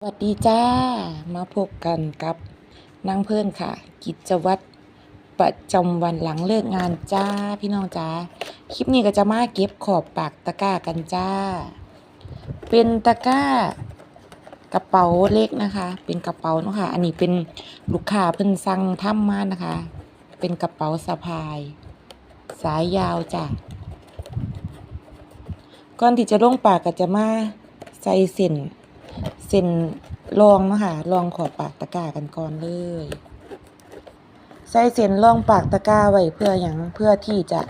สวัสดีจ้า มาพบกันกับนางเพื่อนค่ะ กิจวัตรประจำวันหลังเลิกงานจ้าพี่น้องจ้าคลิปนี้ก็จะมาเก็บขอบปากตะกร้ากันจ้า เป็นตะกร้ากระเป๋าเล็กนะคะ เป็นกระเป๋าเนาะค่ะอันนี้เป็นลูกค้าเพิ่นสั่งทำมานะคะ เป็นกระเป๋าสะพาย สายยาวจ้ะก่อนที่จะลงปากก็จะมาใส่เส้น เส้นรองเนาะคะรองขอบปากตะกร้ากันก่อนเลย ใส่เส้นรองปากตะกร้าไว้เพื่ออย่างเพื่อที่จะ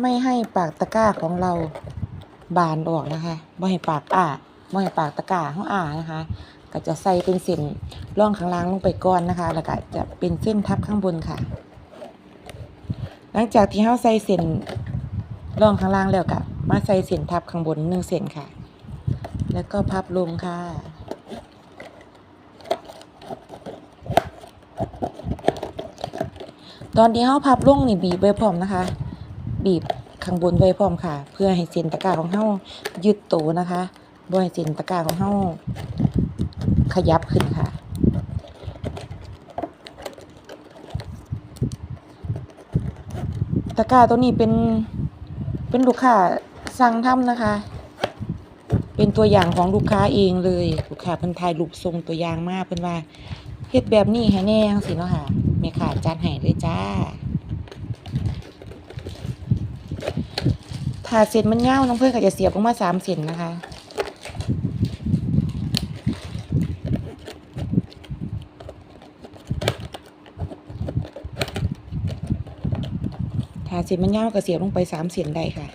ไม่ให้ปากตะกร้าของเราบานออกนะคะไม่ให้ปากอ้าไม่ให้ปากตะกร้าของอ้านะคะ ก็จะใส่เป็นเส้นร่องข้างล่างลงไปก่อนนะคะ แล้วก็จะเป็นเส้นทับข้างบนค่ะ หลังจากที่เราใส่เส้นร่องข้างล่างแล้วก็มาใส่เส้นทับข้างบนหนึ่งเส้นค่ะ แล้วก็พับลงค่ะ ตอนที่เฮาพับลงนี่บีบไว้พร้อมนะคะ บีบข้างบนไว้พร้อมค่ะ เพื่อให้เส้นตะกร้าของเฮายืดโตนะคะบ่ให้เส้นตะกร้าของเฮาขยับขึ้นค่ะตะกร้าตัวนี้เป็นเป็นลูกค้าสั่งทำนะคะ เป็นตัวอย่างของลูกค้าเองเลยลูกค้าเพิ่นถ่ายรูปทรงตัวอย่างมากเพิ่นว่าเฮ็ดแบบนี้ให้แน่จังซี่เนาะค่ะแม่ค้าจัดให้เลยจ้าถ้าเส้นมันยาวน้องเพิ่อนก็จะเสียบลงมาสามเส้นนะคะถ้าเส้นมันยาวก็เสียบลงไปสามเส้นได้ค่ะ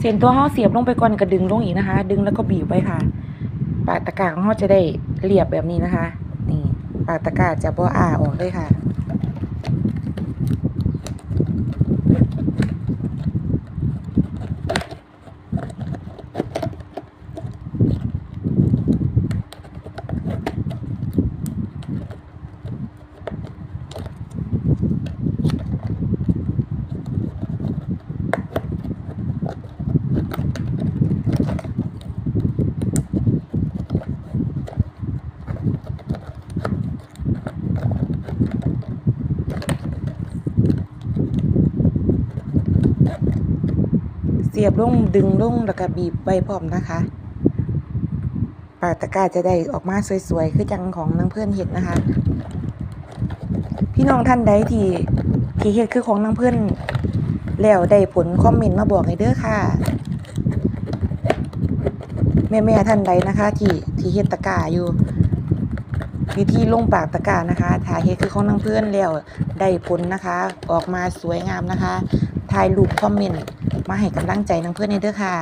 เส้นตัวห่อเสียบลงไปก่อนก็ดึงลงอีกนะคะ ดึงแล้วก็บีบไว้ค่ะ ปากตะกร้าของห่อจะได้เรียบแบบนี้นะคะ นี่ปากตะกร้าจะบ่อ้าออกเลยค่ะ สียบลงดึงลงแล้วก็บีบไว้พร้อมนะคะปากตะกร้าจะได้ออกมาสวยๆ คือจังของนางเพื่อนเห็ดนะคะ พี่น้องท่านใดที่ที่เฮ็ดคือของนางเพื่อนแล้วได้ผลคอมเมนต์มาบอกให้เด้อค่ะ แม่ๆท่านใดนะคะ ที่ที่เฮ็ดตะกร้าอยู่วิธีลงปากตะกร้านะคะถ่ายเฮ็ดคือของนางเพื่อนแล้วได้ผลนะคะ ออกมาสวยงามนะคะ ถ่ายรูปคอมเมนต์มาให้กำลังใจนางเพื่อนในเด้อค่ะ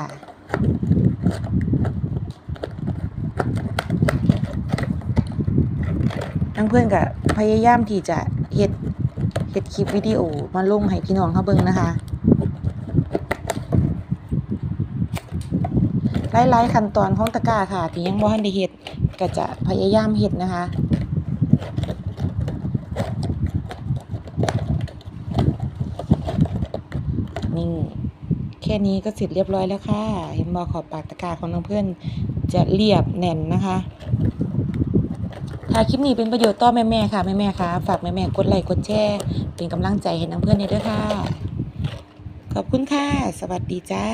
นางเพื่อนก็พยายามที่จะเฮ็ดเฮ็ดคลิปวิดีโอมาลงให้พี่น้องเขาเบิ่งนะคะหลายๆขั้นตอนของตะกร้าค่ะ ที่ยังบ่ทันได้เฮ็ดก็จะพยายามเฮ็ดนะคะ นี่ แค่นี้ก็เสร็จเรียบร้อยแล้วค่ะ เห็นบอขอบปากตะกาของน้องเพื่อนจะเรียบแน่นนะคะถ้าคลิปนี้เป็นประโยชน์ต่อแม่ๆค่ะแม่ๆค่ะฝากแม่ๆกดไลค์กดแชร์เป็นกำลังใจให้น้องเพื่อนในเด้อค่ะ ขอบคุณค่ะ สวัสดีจ้า